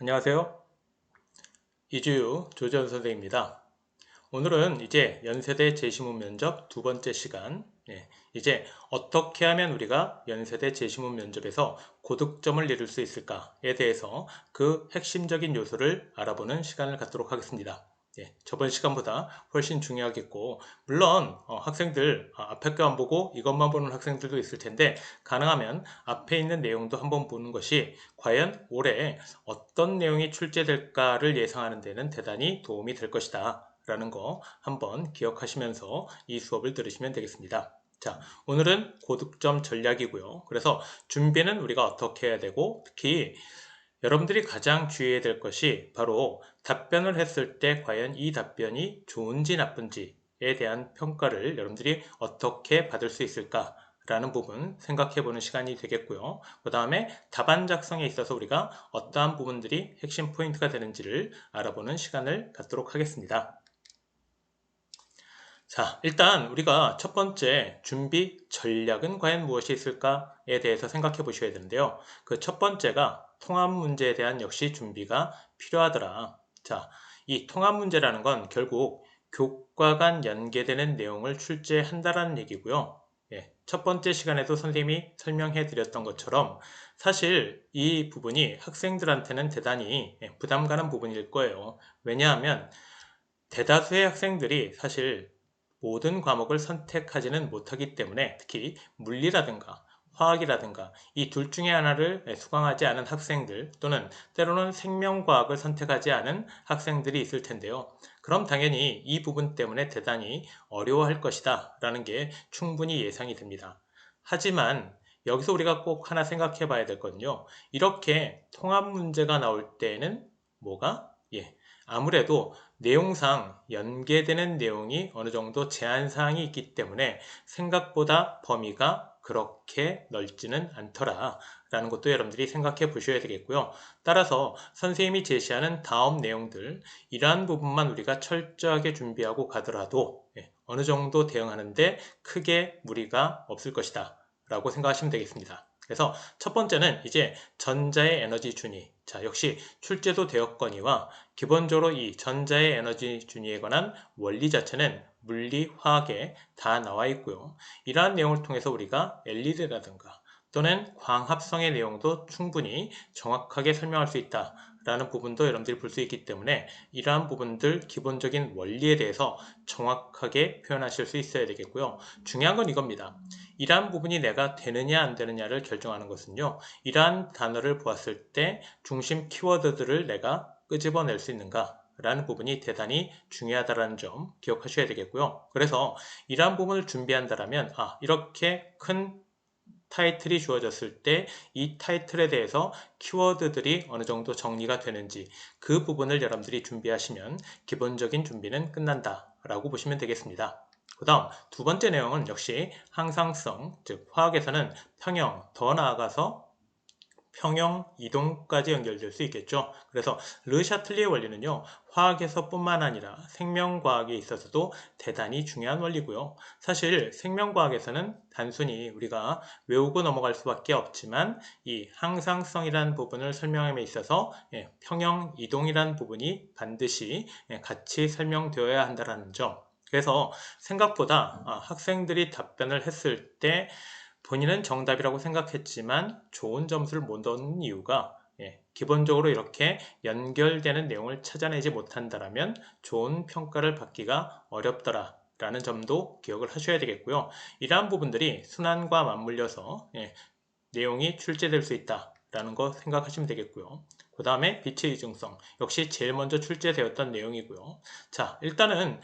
안녕하세요. 이주유 조재현 선생입니다. 오늘은 이제 연세대 제시문 면접 두 번째 시간 예, 이제 어떻게 하면 우리가 연세대 제시문 면접에서 고득점을 이룰 수 있을까에 대해서 그 핵심적인 요소를 알아보는 시간을 갖도록 하겠습니다. 예, 저번 시간보다 훨씬 중요하겠고 물론 어, 학생들 아, 앞에 거 안 보고 이것만 보는 학생들도 있을 텐데 가능하면 앞에 있는 내용도 한번 보는 것이 과연 올해 어떤 내용이 출제될까를 예상하는 데는 대단히 도움이 될 것이다 라는 거 한번 기억하시면서 이 수업을 들으시면 되겠습니다. 자, 오늘은 고득점 전략이고요. 그래서 준비는 우리가 어떻게 해야 되고 특히 여러분들이 가장 주의해야 될 것이 바로 답변을 했을 때 과연 이 답변이 좋은지 나쁜지에 대한 평가를 여러분들이 어떻게 받을 수 있을까 라는 부분 생각해 보는 시간이 되겠고요. 그 다음에 답안 작성에 있어서 우리가 어떠한 부분들이 핵심 포인트가 되는지를 알아보는 시간을 갖도록 하겠습니다. 자, 일단 우리가 첫 번째 준비 전략은 과연 무엇이 있을까에 대해서 생각해 보셔야 되는데요. 그 첫 번째가 통합 문제에 대한 역시 준비가 필요하더라. 자, 이 통합 문제라는 건 결국 교과 간 연계되는 내용을 출제한다라는 얘기고요. 예, 첫 번째 시간에도 선생님이 설명해 드렸던 것처럼 사실 이 부분이 학생들한테는 대단히 예, 부담 가는 부분일 거예요. 왜냐하면 대다수의 학생들이 사실 모든 과목을 선택하지는 못하기 때문에 특히 물리라든가 화학이라든가 이 둘 중에 하나를 수강하지 않은 학생들 또는 때로는 생명과학을 선택하지 않은 학생들이 있을 텐데요. 그럼 당연히 이 부분 때문에 대단히 어려워할 것이다 라는 게 충분히 예상이 됩니다. 하지만 여기서 우리가 꼭 하나 생각해 봐야 될 건요. 이렇게 통합 문제가 나올 때는 뭐가? 예. 아무래도 내용상 연계되는 내용이 어느 정도 제한사항이 있기 때문에 생각보다 범위가 그렇게 넓지는 않더라 라는 것도 여러분들이 생각해 보셔야 되겠고요. 따라서 선생님이 제시하는 다음 내용들 이러한 부분만 우리가 철저하게 준비하고 가더라도 예, 어느 정도 대응하는데 크게 무리가 없을 것이다 라고 생각하시면 되겠습니다. 그래서 첫 번째는 이제 전자의 에너지 준위. 자, 역시 출제도 되었거니와 기본적으로 이 전자의 에너지 준위에 관한 원리 자체는 물리, 화학에 다 나와 있고요. 이러한 내용을 통해서 우리가 LED라든가 또는 광합성의 내용도 충분히 정확하게 설명할 수 있다. 라는 부분도 여러분들이 볼 수 있기 때문에 이러한 부분들 기본적인 원리에 대해서 정확하게 표현하실 수 있어야 되겠고요. 중요한 건 이겁니다. 이러한 부분이 내가 되느냐 안 되느냐를 결정하는 것은요. 이러한 단어를 보았을 때 중심 키워드들을 내가 끄집어낼 수 있는가 라는 부분이 대단히 중요하다는 점 기억하셔야 되겠고요. 그래서 이러한 부분을 준비한다면 아 이렇게 큰 타이틀이 주어졌을 때 이 타이틀에 대해서 키워드들이 어느 정도 정리가 되는지 그 부분을 여러분들이 준비하시면 기본적인 준비는 끝난다 라고 보시면 되겠습니다. 그 다음 두 번째 내용은 역시 항상성, 즉 화학에서는 평형, 더 나아가서 평형 이동까지 연결될 수 있겠죠. 그래서 르샤틀리의 원리는요. 화학에서 뿐만 아니라 생명과학에 있어서도 대단히 중요한 원리고요. 사실 생명과학에서는 단순히 우리가 외우고 넘어갈 수밖에 없지만 이 항상성이라는 부분을 설명함에 있어서 예, 평형 이동이라는 부분이 반드시 예, 같이 설명되어야 한다는 점. 그래서 생각보다 아, 학생들이 답변을 했을 때 본인은 정답이라고 생각했지만 좋은 점수를 못 얻는 이유가 예, 기본적으로 이렇게 연결되는 내용을 찾아내지 못한다면 좋은 평가를 받기가 어렵더라 라는 점도 기억을 하셔야 되겠고요. 이러한 부분들이 순환과 맞물려서 예, 내용이 출제될 수 있다 라는 거 생각하시면 되겠고요. 그 다음에 빛의 이중성 역시 제일 먼저 출제되었던 내용이고요. 자 일단은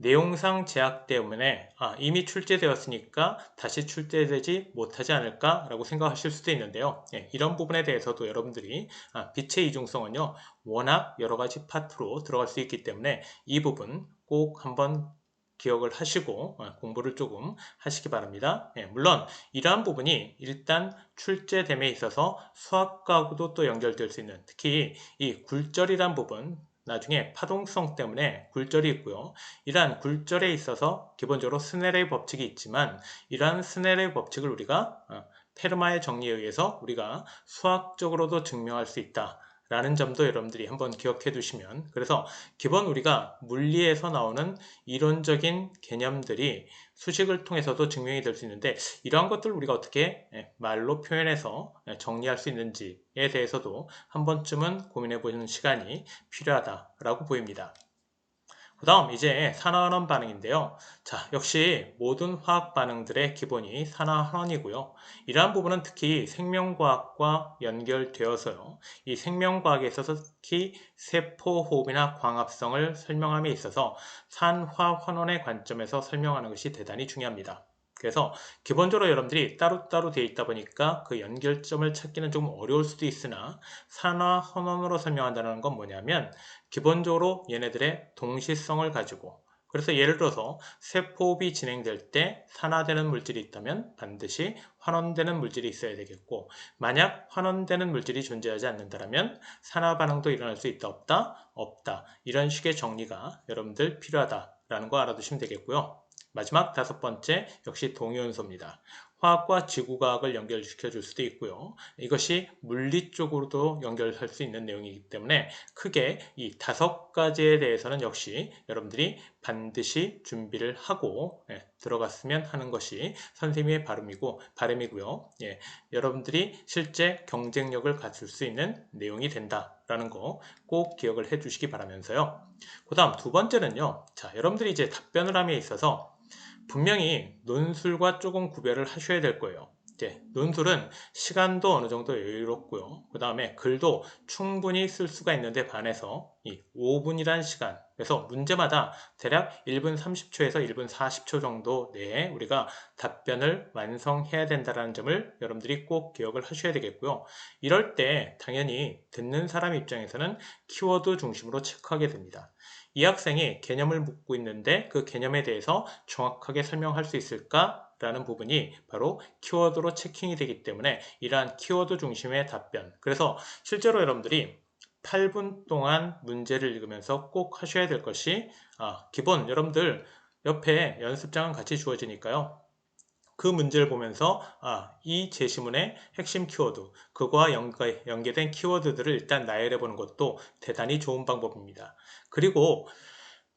내용상 제약 때문에 아, 이미 출제되었으니까 다시 출제되지 못하지 않을까 라고 생각하실 수도 있는데요 예, 이런 부분에 대해서도 여러분들이 아, 빛의 이중성은요 워낙 여러 가지 파트로 들어갈 수 있기 때문에 이 부분 꼭 한번 기억을 하시고 어, 공부를 조금 하시기 바랍니다. 예, 물론 이러한 부분이 일단 출제됨에 있어서 수학과도 또 연결될 수 있는 특히 이 굴절이란 부분 나중에 파동성 때문에 굴절이 있고요. 이러한 굴절에 있어서 기본적으로 스넬의 법칙이 있지만 이러한 스넬의 법칙을 우리가 어, 페르마의 정리에 의해서 우리가 수학적으로도 증명할 수 있다. 라는 점도 여러분들이 한번 기억해 두시면 그래서 기본 우리가 물리에서 나오는 이론적인 개념들이 수식을 통해서도 증명이 될 수 있는데 이러한 것들을 우리가 어떻게 예, 말로 표현해서 예, 정리할 수 있는지에 대해서도 한 번쯤은 고민해 보는 시간이 필요하다라고 보입니다. 그 다음 이제 산화환원 반응인데요. 자, 역시 모든 화학 반응들의 기본이 산화환원이고요. 이러한 부분은 특히 생명과학과 연결되어서요. 이 생명과학에 있어서 특히 세포호흡이나 광합성을 설명함에 있어서 산화환원의 관점에서 설명하는 것이 대단히 중요합니다. 그래서 기본적으로 여러분들이 따로따로 되어 있다 보니까 그 연결점을 찾기는 좀 어려울 수도 있으나 산화환원으로 설명한다는 건 뭐냐면 기본적으로 얘네들의 동시성을 가지고 그래서 예를 들어서 세포흡이 진행될 때 산화되는 물질이 있다면 반드시 환원되는 물질이 있어야 되겠고 만약 환원되는 물질이 존재하지 않는다면 산화 반응도 일어날 수 있다 없다 없다 이런 식의 정리가 여러분들 필요하다라는 거 알아두시면 되겠고요. 마지막 다섯 번째 역시 동위원소입니다. 화학과 지구과학을 연결시켜 줄 수도 있고요. 이것이 물리 쪽으로도 연결할 수 있는 내용이기 때문에 크게 이 다섯 가지에 대해서는 역시 여러분들이 반드시 준비를 하고 예, 들어갔으면 하는 것이 선생님의 발음이고 바람이고요. 예, 여러분들이 실제 경쟁력을 갖출 수 있는 내용이 된다라는 거 꼭 기억을 해 주시기 바라면서요. 그 다음 두 번째는요. 자, 여러분들이 이제 답변을 함에 있어서 분명히 논술과 조금 구별을 하셔야 될 거예요. 이제 논술은 시간도 어느 정도 여유롭고요. 그 다음에 글도 충분히 쓸 수가 있는데 반해서 이 5분이란 시간 그래서 문제마다 대략 1분 30초에서 1분 40초 정도 내에 우리가 답변을 완성해야 된다는 점을 여러분들이 꼭 기억을 하셔야 되겠고요. 이럴 때 당연히 듣는 사람 입장에서는 키워드 중심으로 체크하게 됩니다. 이 학생이 개념을 묻고 있는데 그 개념에 대해서 정확하게 설명할 수 있을까? 라는 부분이 바로 키워드로 체킹이 되기 때문에 이러한 키워드 중심의 답변 그래서 실제로 여러분들이 8분 동안 문제를 읽으면서 꼭 하셔야 될 것이 아, 기본 여러분들 옆에 연습장은 같이 주어지니까요 그 문제를 보면서 아, 이 제시문의 핵심 키워드, 그거와 연계, 연계된 키워드들을 일단 나열해 보는 것도 대단히 좋은 방법입니다. 그리고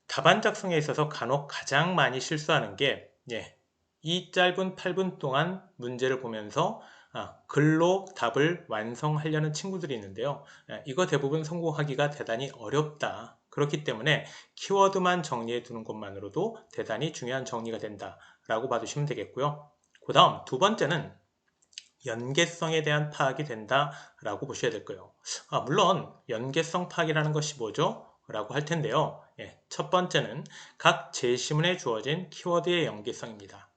답안 작성에 있어서 간혹 가장 많이 실수하는 게 예, 이 짧은 8분 동안 문제를 보면서 아, 글로 답을 완성하려는 친구들이 있는데요. 예, 이거 대부분 성공하기가 대단히 어렵다. 그렇기 때문에 키워드만 정리해 두는 것만으로도 대단히 중요한 정리가 된다라고 봐주시면 되겠고요. 그 다음 두 번째는 연계성에 대한 파악이 된다라고 보셔야 될 거예요. 아, 물론 연계성 파악이라는 것이 뭐죠? 라고 할 텐데요. 예, 첫 번째는 각 제시문에 주어진 키워드의 연계성입니다.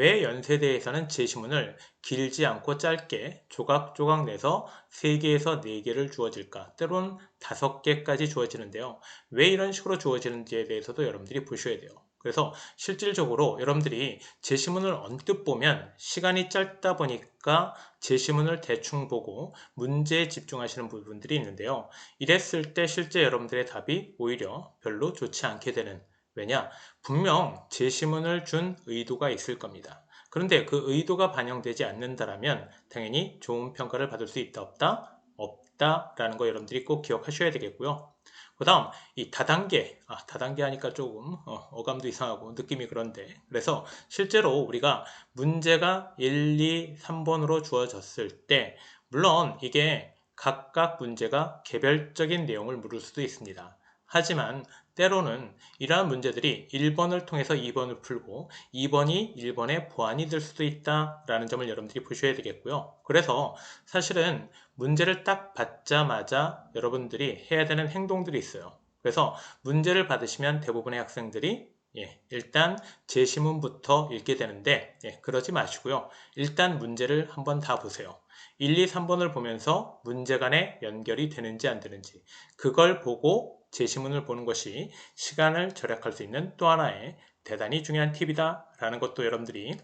왜 연세대에서는 제시문을 길지 않고 짧게 조각조각 내서 3개에서 4개를 주어질까? 때론 5개까지 주어지는데요. 왜 이런 식으로 주어지는지에 대해서도 여러분들이 보셔야 돼요. 그래서 실질적으로 여러분들이 제시문을 언뜻 보면 시간이 짧다 보니까 제시문을 대충 보고 문제에 집중하시는 부분들이 있는데요. 이랬을 때 실제 여러분들의 답이 오히려 별로 좋지 않게 되는 왜냐? 분명 제시문을 준 의도가 있을 겁니다. 그런데 그 의도가 반영되지 않는다면 당연히 좋은 평가를 받을 수 있다 없다? 없다 라는 거 여러분들이 꼭 기억하셔야 되겠고요. 그 다음 이 다단계 아, 다단계 하니까 조금 어, 감도 이상하고 느낌이 그런데 그래서 실제로 우리가 문제가 1, 2, 3번으로 주어졌을 때 물론 이게 각각 문제가 개별적인 내용을 물을 수도 있습니다. 하지만 때로는 이러한 문제들이 1번을 통해서 2번을 풀고 2번이 1번의 보완이 될 수도 있다라는 점을 여러분들이 보셔야 되겠고요. 그래서 사실은 문제를 딱 받자마자 여러분들이 해야 되는 행동들이 있어요. 그래서 문제를 받으시면 대부분의 학생들이 예, 일단 제시문부터 읽게 되는데 예, 그러지 마시고요. 일단 문제를 한번 다 보세요. 1, 2, 3번을 보면서 문제 간에 연결이 되는지 안 되는지 그걸 보고 제시문을 보는 것이 시간을 절약할 수 있는 또 하나의 대단히 중요한 팁이다 라는 것도 여러분들이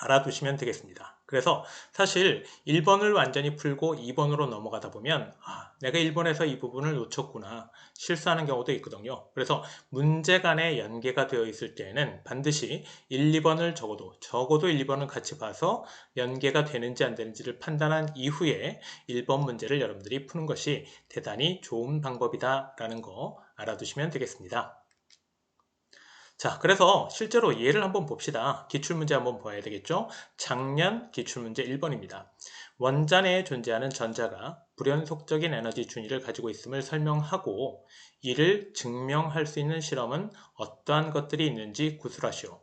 알아두시면 되겠습니다. 그래서 사실 1번을 완전히 풀고 2번으로 넘어가다 보면 아, 내가 1번에서 이 부분을 놓쳤구나 실수하는 경우도 있거든요. 그래서 문제 간에 연계가 되어 있을 때에는 반드시 1, 2번을 적어도 적어도 1, 2번을 같이 봐서 연계가 되는지 안 되는지를 판단한 이후에 1번 문제를 여러분들이 푸는 것이 대단히 좋은 방법이다 라는 거 알아두시면 되겠습니다. 자, 그래서 실제로 예를 한번 봅시다. 기출문제 한번 봐야 되겠죠? 작년 기출문제 1번입니다. 원자 내에 존재하는 전자가 불연속적인 에너지 준위를 가지고 있음을 설명하고 이를 증명할 수 있는 실험은 어떠한 것들이 있는지 구술하시오.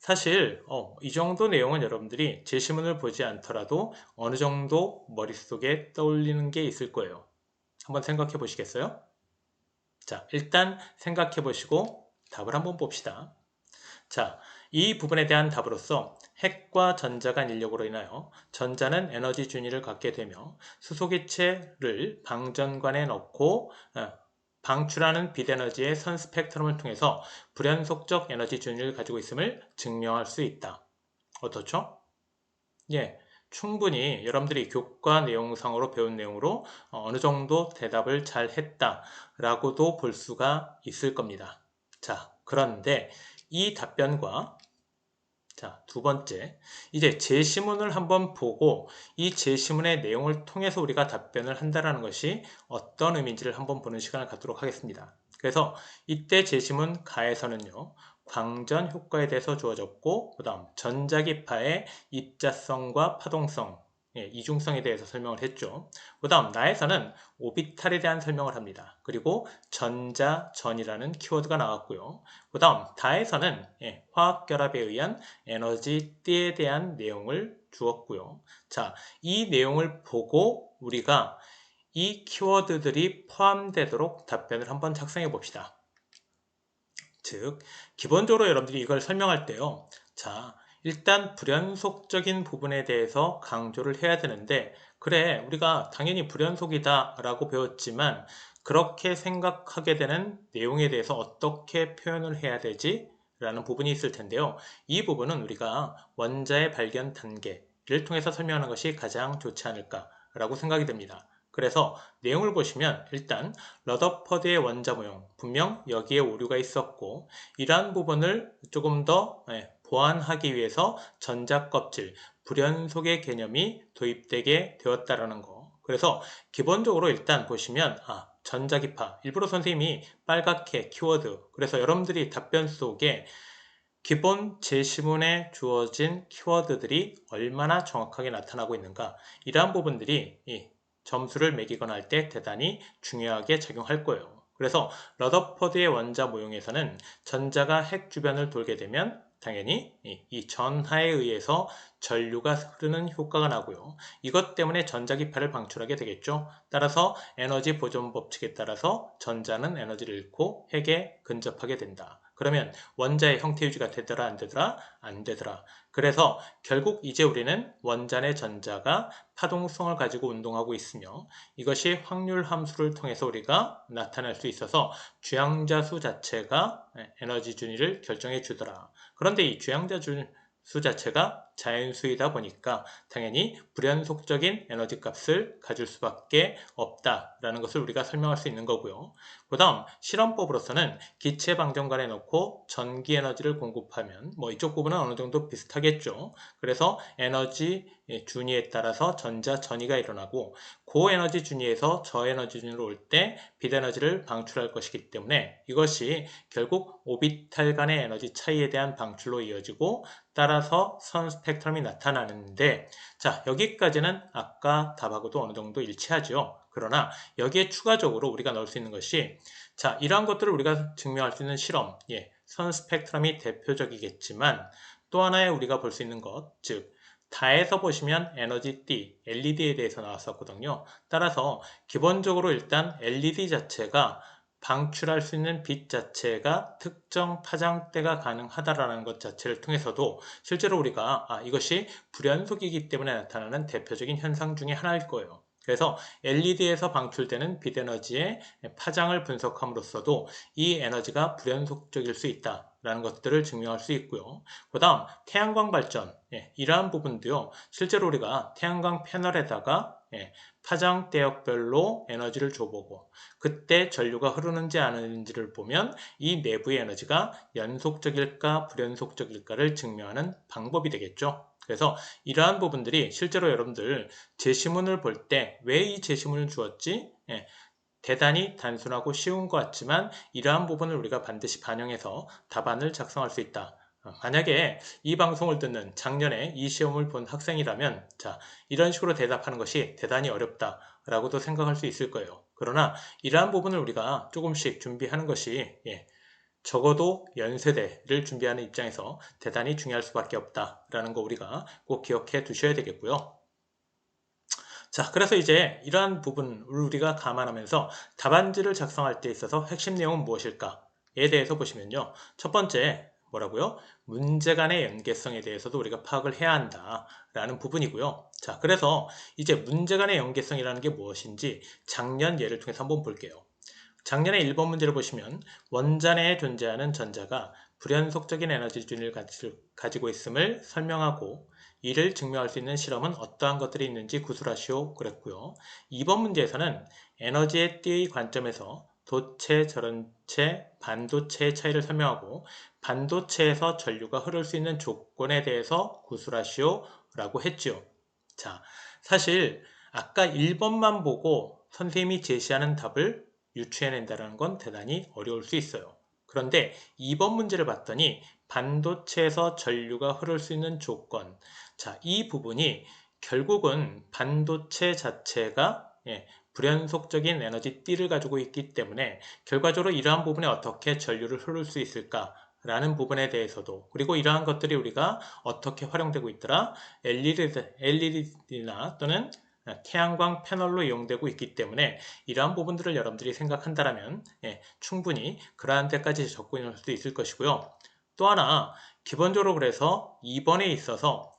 사실 어, 이 정도 내용은 여러분들이 제시문을 보지 않더라도 어느 정도 머릿속에 떠올리는 게 있을 거예요. 한번 생각해 보시겠어요? 자, 일단 생각해 보시고 답을 한번 봅시다. 자, 이 부분에 대한 답으로서 핵과 전자 간 인력으로 인하여 전자는 에너지 준위를 갖게 되며 수소기체를 방전관에 넣고 어, 방출하는 빛에너지의 선 스펙트럼을 통해서 불연속적 에너지 준위를 가지고 있음을 증명할 수 있다. 어떻죠? 예, 충분히 여러분들이 교과 내용상으로 배운 내용으로 어, 어느 정도 대답을 잘 했다라고도 볼 수가 있을 겁니다. 자, 그런데 이 답변과 자, 두 번째. 이제 제시문을 한번 보고 이 제시문의 내용을 통해서 우리가 답변을 한다는 것이 어떤 의미인지를 한번 보는 시간을 갖도록 하겠습니다. 그래서 이때 제시문 가에서는요. 광전 효과에 대해서 주어졌고 그 다음 전자기파의 입자성과 파동성 예, 이중성에 대해서 설명을 했죠. 그 다음 나에서는 오비탈에 대한 설명을 합니다. 그리고 전자 전이라는 키워드가 나왔고요. 그 다음 다에서는 예, 화학결합에 의한 에너지 띠에 대한 내용을 주었고요. 자, 이 내용을 보고 우리가 이 키워드들이 포함되도록 답변을 한번 작성해 봅시다. 즉, 기본적으로 여러분들이 이걸 설명할 때요. 자, 일단 불연속적인 부분에 대해서 강조를 해야 되는데 그래 우리가 당연히 불연속이다 라고 배웠지만 그렇게 생각하게 되는 내용에 대해서 어떻게 표현을 해야 되지? 라는 부분이 있을 텐데요. 이 부분은 우리가 원자의 발견 단계를 통해서 설명하는 것이 가장 좋지 않을까 라고 생각이 됩니다. 그래서 내용을 보시면 일단 러더퍼드의 원자 모형 분명 여기에 오류가 있었고 이러한 부분을 조금 더 예, 보완하기 위해서 전자껍질, 불연속의 개념이 도입되게 되었다라는 거. 그래서 기본적으로 일단 보시면 아, 전자기파 일부러 선생님이 빨갛게 키워드 그래서 여러분들이 답변 속에 기본 제시문에 주어진 키워드들이 얼마나 정확하게 나타나고 있는가 이러한 부분들이 점수를 매기거나 할 때 대단히 중요하게 작용할 거예요. 그래서 러더퍼드의 원자 모형에서는 전자가 핵 주변을 돌게 되면 당연히 이 전하에 의해서 전류가 흐르는 효과가 나고요. 이것 때문에 전자기파를 방출하게 되겠죠. 따라서 에너지 보존 법칙에 따라서 전자는 에너지를 잃고 핵에 근접하게 된다. 그러면 원자의 형태 유지가 되더라 안 되더라 안 되더라 그래서 결국 이제 우리는 원자의 전자가 파동성을 가지고 운동하고 있으며 이것이 확률 함수를 통해서 우리가 나타낼 수 있어서 주양자수 자체가 에너지 준위를 결정해 주더라. 그런데 이 주양자수 수 자체가 자연수이다 보니까 당연히 불연속적인 에너지 값을 가질 수밖에 없다라는 것을 우리가 설명할 수 있는 거고요. 그 다음 실험법으로서는 기체 방정관에 넣고 전기 에너지를 공급하면 뭐 이쪽 부분은 어느 정도 비슷하겠죠. 그래서 에너지 준위에 따라서 전자 전이가 일어나고 고에너지 준위에서 저에너지 준위로 올때 빛에너지를 방출할 것이기 때문에 이것이 결국 오비탈 간의 에너지 차이에 대한 방출로 이어지고 따라서 선 스펙트럼이 나타나는데 자 여기까지는 아까 답하고도 어느 정도 일치하죠. 그러나 여기에 추가적으로 우리가 넣을 수 있는 것이 자 이러한 것들을 우리가 증명할 수 있는 실험 예, 선 스펙트럼이 대표적이겠지만 또 하나의 우리가 볼 수 있는 것즉 다에서 보시면 에너지 D, LED에 대해서 나왔었거든요. 따라서 기본적으로 일단 LED 자체가 방출할 수 있는 빛 자체가 특정 파장대가 가능하다라는 것 자체를 통해서도 실제로 우리가 아, 이것이 불연속이기 때문에 나타나는 대표적인 현상 중의 하나일 거예요. 그래서 LED에서 방출되는 빛 에너지의 파장을 분석함으로써도 이 에너지가 불연속적일 수 있다. 라는 것들을 증명할 수 있고요. 그 다음 태양광 발전 예, 이러한 부분도요. 실제로 우리가 태양광 패널에다가 예, 파장 대역별로 에너지를 줘보고 그때 전류가 흐르는지 안 흐르는지를 보면 이 내부의 에너지가 연속적일까 불연속적일까를 증명하는 방법이 되겠죠. 그래서 이러한 부분들이 실제로 여러분들 제시문을 볼 때 왜 이 제시문을 주었지? 예, 대단히 단순하고 쉬운 것 같지만 이러한 부분을 우리가 반드시 반영해서 답안을 작성할 수 있다. 어, 만약에 이 방송을 듣는 작년에 이 시험을 본 학생이라면 자 이런 식으로 대답하는 것이 대단히 어렵다 라고도 생각할 수 있을 거예요. 그러나 이러한 부분을 우리가 조금씩 준비하는 것이 예, 적어도 연세대를 준비하는 입장에서 대단히 중요할 수밖에 없다라는 거 우리가 꼭 기억해 두셔야 되겠고요. 자, 그래서 이제 이러한 부분을 우리가 감안하면서 답안지를 작성할 때 있어서 핵심 내용은 무엇일까에 대해서 보시면요. 첫 번째, 뭐라고요? 문제 간의 연계성에 대해서도 우리가 파악을 해야 한다라는 부분이고요. 자, 그래서 이제 문제 간의 연계성이라는 게 무엇인지 작년 예를 통해서 한번 볼게요. 작년에 1번 문제를 보시면 원자내에 존재하는 전자가 불연속적인 에너지 균을 가지고 있음을 설명하고 이를 증명할 수 있는 실험은 어떠한 것들이 있는지 구술하시오 그랬고요. 2번 문제에서는 에너지의 띠의 관점에서 도체, 전체, 반도체의 차이를 설명하고 반도체에서 전류가 흐를 수 있는 조건에 대해서 구술하시오 라고 했죠. 자, 사실 아까 1번만 보고 선생님이 제시하는 답을 유추해낸다는 건 대단히 어려울 수 있어요. 그런데 2번 문제를 봤더니 반도체에서 전류가 흐를 수 있는 조건 자, 이 부분이 결국은 반도체 자체가 예, 불연속적인 에너지 띠를 가지고 있기 때문에 결과적으로 이러한 부분에 어떻게 전류를 흐를 수 있을까 라는 부분에 대해서도 그리고 이러한 것들이 우리가 어떻게 활용되고 있더라 LED, LED나 또는 태양광 패널로 이용되고 있기 때문에 이러한 부분들을 여러분들이 생각한다면 예, 충분히 그러한 데까지 접근할 수 있을 것이고요. 또 하나 기본적으로 그래서 2번에 있어서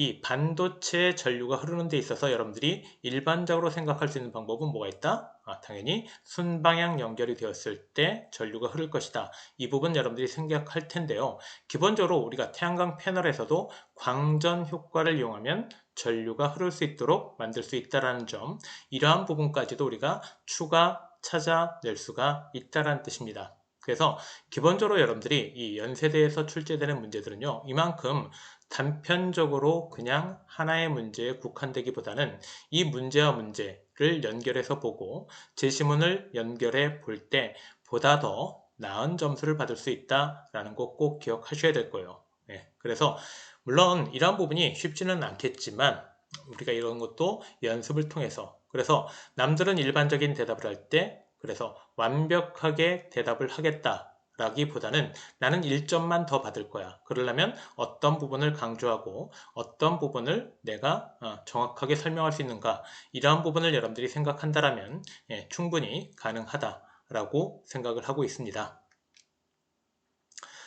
이 반도체 전류가 흐르는 데 있어서 여러분들이 일반적으로 생각할 수 있는 방법은 뭐가 있다? 아, 당연히 순방향 연결이 되었을 때 전류가 흐를 것이다. 이 부분 여러분들이 생각할 텐데요. 기본적으로 우리가 태양광 패널에서도 광전 효과를 이용하면 전류가 흐를 수 있도록 만들 수 있다는 점 이러한 부분까지도 우리가 추가 찾아낼 수가 있다는 뜻입니다. 그래서 기본적으로 여러분들이 이 연세대에서 출제되는 문제들은요 이만큼 단편적으로 그냥 하나의 문제에 국한되기보다는 이 문제와 문제를 연결해서 보고 제시문을 연결해 볼 때 보다 더 나은 점수를 받을 수 있다라는 거 꼭 기억하셔야 될 거예요. 네, 그래서 물론 이러한 부분이 쉽지는 않겠지만 우리가 이런 것도 연습을 통해서 그래서 남들은 일반적인 대답을 할 때 그래서 완벽하게 대답을 하겠다 라기보다는 나는 1점만 더 받을 거야. 그러려면 어떤 부분을 강조하고 어떤 부분을 내가 어, 정확하게 설명할 수 있는가 이러한 부분을 여러분들이 생각한다면 예, 충분히 가능하다라고 생각을 하고 있습니다.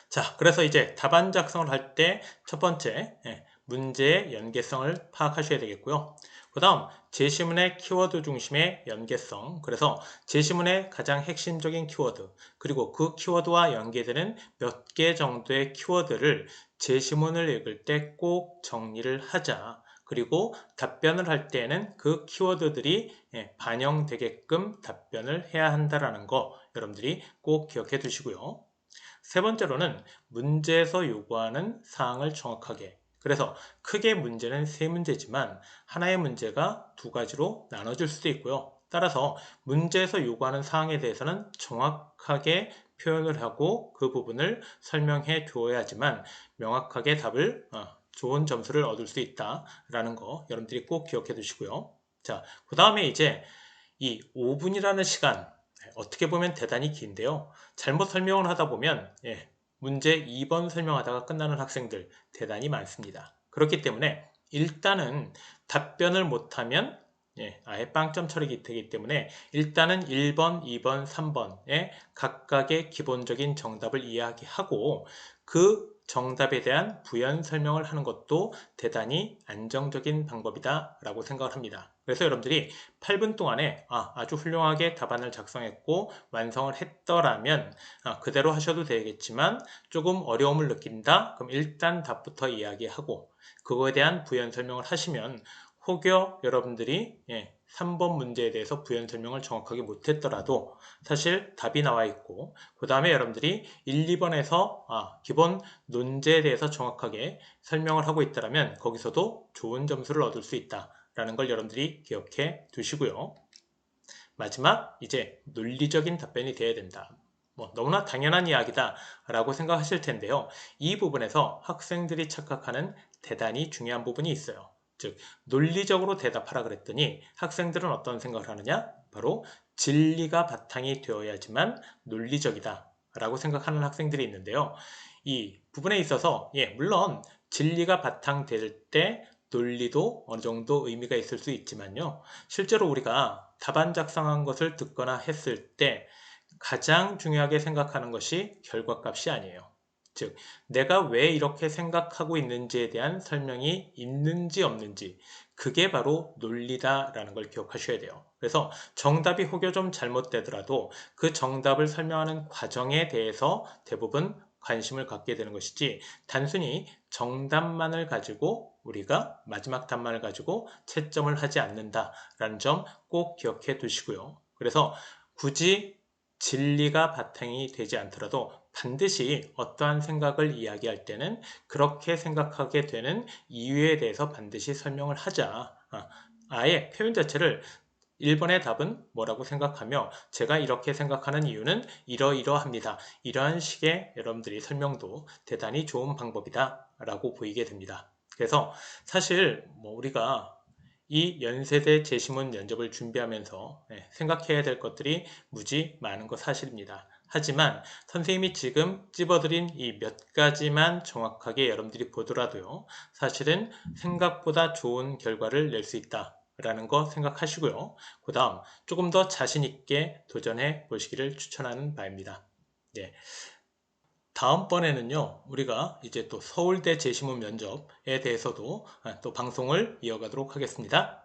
자, 그래서 이제 답안 작성을 할 때 첫 번째 예, 문제의 연계성을 파악하셔야 되겠고요. 그 다음 제시문의 키워드 중심의 연계성 그래서 제시문의 가장 핵심적인 키워드 그리고 그 키워드와 연계되는 몇 개 정도의 키워드를 제시문을 읽을 때 꼭 정리를 하자 그리고 답변을 할 때에는 그 키워드들이 예, 반영되게끔 답변을 해야 한다는 거 여러분들이 꼭 기억해 두시고요. 세 번째로는 문제에서 요구하는 사항을 정확하게 그래서 크게 문제는 세 문제지만 하나의 문제가 두 가지로 나눠질 수도 있고요. 따라서 문제에서 요구하는 사항에 대해서는 정확하게 표현을 하고 그 부분을 설명해 두어야지만 명확하게 답을 어, 좋은 점수를 얻을 수 있다라는 거 여러분들이 꼭 기억해 두시고요. 자, 그 다음에 이제 이 5분이라는 시간 어떻게 보면 대단히 긴데요. 잘못 설명을 하다 보면 예, 문제 2번 설명하다가 끝나는 학생들 대단히 많습니다. 그렇기 때문에 일단은 답변을 못하면 예, 아예 빵점 처리가 되기 때문에 일단은 1번, 2번, 3번에 각각의 기본적인 정답을 이야기하고 그 정답에 대한 부연 설명을 하는 것도 대단히 안정적인 방법이다 라고 생각을 합니다. 그래서 여러분들이 8분 동안에 아, 주 훌륭하게 답안을 작성했고 완성을 했더라면 아, 그대로 하셔도 되겠지만 조금 어려움을 느낀다? 그럼 일단 답부터 이야기하고 그거에 대한 부연 설명을 하시면 혹여 여러분들이 예, 3번 문제에 대해서 부연 설명을 정확하게 못했더라도 사실 답이 나와 있고 그 다음에 여러분들이 1, 2번에서 아, 기본 논제에 대해서 정확하게 설명을 하고 있다면 거기서도 좋은 점수를 얻을 수 있다 라는 걸 여러분들이 기억해 두시고요. 마지막 이제 논리적인 답변이 되어야 된다. 뭐 너무나 당연한 이야기다 라고 생각하실 텐데요. 이 부분에서 학생들이 착각하는 대단히 중요한 부분이 있어요. 즉 논리적으로 대답하라 그랬더니 학생들은 어떤 생각을 하느냐? 바로 진리가 바탕이 되어야지만 논리적이다 라고 생각하는 학생들이 있는데요. 이 부분에 있어서 예 물론 진리가 바탕 될 때 논리도 어느 정도 의미가 있을 수 있지만요. 실제로 우리가 답안 작성한 것을 듣거나 했을 때 가장 중요하게 생각하는 것이 결과값이 아니에요. 즉, 내가 왜 이렇게 생각하고 있는지에 대한 설명이 있는지 없는지, 그게 바로 논리다라는 걸 기억하셔야 돼요. 그래서 정답이 혹여 좀 잘못되더라도 그 정답을 설명하는 과정에 대해서 대부분 관심을 갖게 되는 것이지, 단순히 정답만을 가지고 우리가 마지막 답만을 가지고 채점을 하지 않는다라는 점 꼭 기억해 두시고요. 그래서 굳이 진리가 바탕이 되지 않더라도 반드시 어떠한 생각을 이야기할 때는 그렇게 생각하게 되는 이유에 대해서 반드시 설명을 하자. 아, 아예 표현 자체를 1번의 답은 뭐라고 생각하며 제가 이렇게 생각하는 이유는 이러이러합니다. 이러한 식의 여러분들이 설명도 대단히 좋은 방법이다 라고 보이게 됩니다. 그래서 사실 뭐 우리가 이 연세대 재시문 면접을 준비하면서 네, 생각해야 될 것들이 무지 많은 것 사실입니다. 하지만 선생님이 지금 찝어드린 이 몇 가지만 정확하게 여러분들이 보더라도요. 사실은 생각보다 좋은 결과를 낼 수 있다. 라는 거 생각하시고요. 그 다음 조금 더 자신 있게 도전해 보시기를 추천하는 바입니다. 네. 다음번에는요 우리가 이제 또 서울대 재시문 면접에 대해서도 아, 또 방송을 이어가도록 하겠습니다.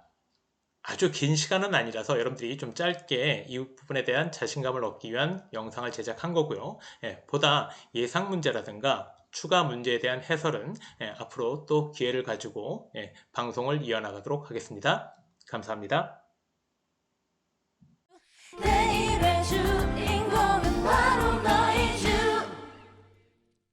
아주 긴 시간은 아니라서 여러분들이 좀 짧게 이 부분에 대한 자신감을 얻기 위한 영상을 제작한 거고요. 예, 보다 예상 문제라든가 추가 문제에 대한 해설은 예, 앞으로 또 기회를 가지고 예, 방송을 이어나가도록 하겠습니다. 감사합니다.